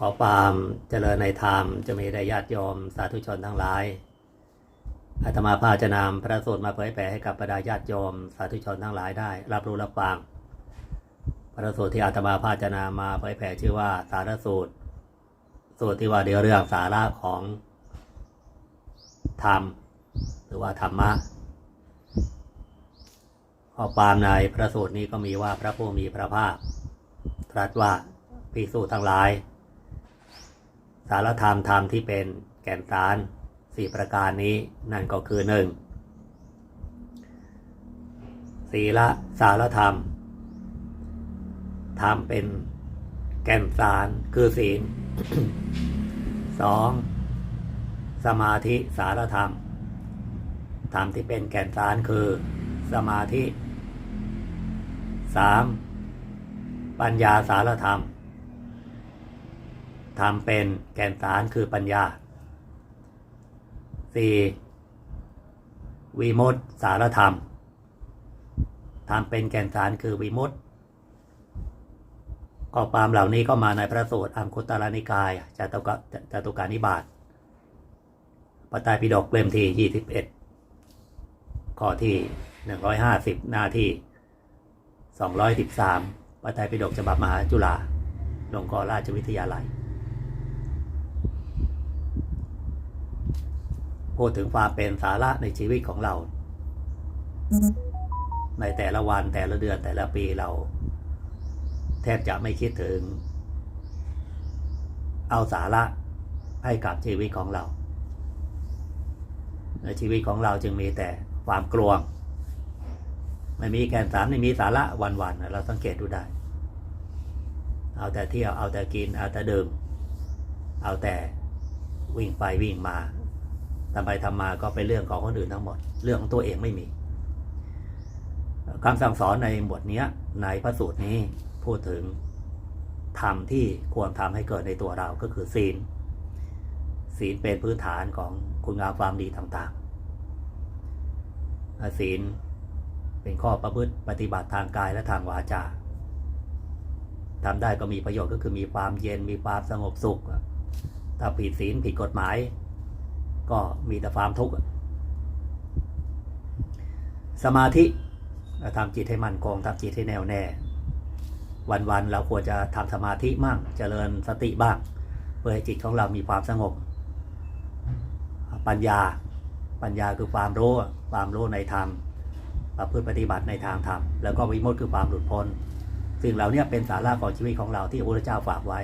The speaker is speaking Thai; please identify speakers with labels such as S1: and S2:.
S1: ขอความเจริญในธรรมจะมีได้ญาติโยมสาธุชนทั้งหลาย อาตมาภาจะนำพระสูตรมาเผยแผ่ให้กับบรรดาญาติโยมสาธุชนทั้งหลายได้ รับรู้รับฟัง พระสูตรที่อาตมาภาจะนำมาเผยแผ่ชื่อว่าสารสูตร สูตรที่ว่าเดียวเรื่องสาระของธรรม หรือว่าธรรมะข้อความในพระสูตรนี้ก็มีว่าพระผู้มีพระภาคตรัสว่าภิกษุทั้งหลาย สารธรรมธรรมที่เป็นแก่นสารสี่ประการนี้นั่นก็คือหนึ่งศีลสารธรรมธรรมเป็นแก่นสารคือศีลสองสมาธิสารธรรมธรรมที่เป็นแก่นสารคือสมาธิสามปัญญาสารธรรม ธรรมเป็นแก่นสารคือปัญญา 4. วิมุตติสารธรรมธรรมเป็นแก่นสารคือวิมุตติข้อความเหล่านี้ก็มาในพระสูตรอังคุตตรนิกายจตุกจตุการนิบาตปไตรปิฎกเล่มที่ 21 ข้อที่ 150 หน้าที่ 213ปไตรปิฎกฉบับมหาจุฬาลงกรณราชวิทยาลัย พูดถึงความเป็นสาระในชีวิตของเรา ในแต่ละวันแต่ละเดือนแต่ละปีเรา แทบจะไม่คิดถึง เอาสาระให้กับชีวิตของเรา ในชีวิตของเราจึงมีแต่ความกลวง ไม่มีแกนสารไม่มีสาระวันๆเราสังเกตดูได้ เอาแต่เที่ยวเอาแต่กินเอาแต่ดื่มเอาแต่วิ่งไปวิ่งมา ทำไปทำมาก็เป็นเรื่องของคนอื่นทั้งหมด เรื่องของตัวเองไม่มีคำสั่งสอนในบทนี้ในพระสูตรนี้พูดถึงธรรมที่ควรทำให้เกิดในตัวเราก็คือศีล ศีลเป็นพื้นฐานของคุณงามความดีต่างๆ ศีลเป็นข้อประพฤติปฏิบัติทางกายและทางวาจาทำได้ก็มีประโยชน์ก็คือมีความเย็นมีความสงบสุข ถ้าผิดศีลผิดกฎหมาย ก็มีแต่ความทุกข์สมาธิทำจิตให้มั่นคงทำจิตให้แน่วแน่ วันๆเราควรจะทำสมาธิมั่งเจริญสติบ้าง เพื่อให้จิตของเรามีความสงบ ปัญญาปัญญาคือความรู้ความรู้ในธรรมประพฤติปฏิบัติในทางธรรมแล้วก็วิมุตติคือความหลุดพ้นสิ่งเหล่านี้เป็นสาระของชีวิตของเราที่พระพุทธเจ้าฝากไว้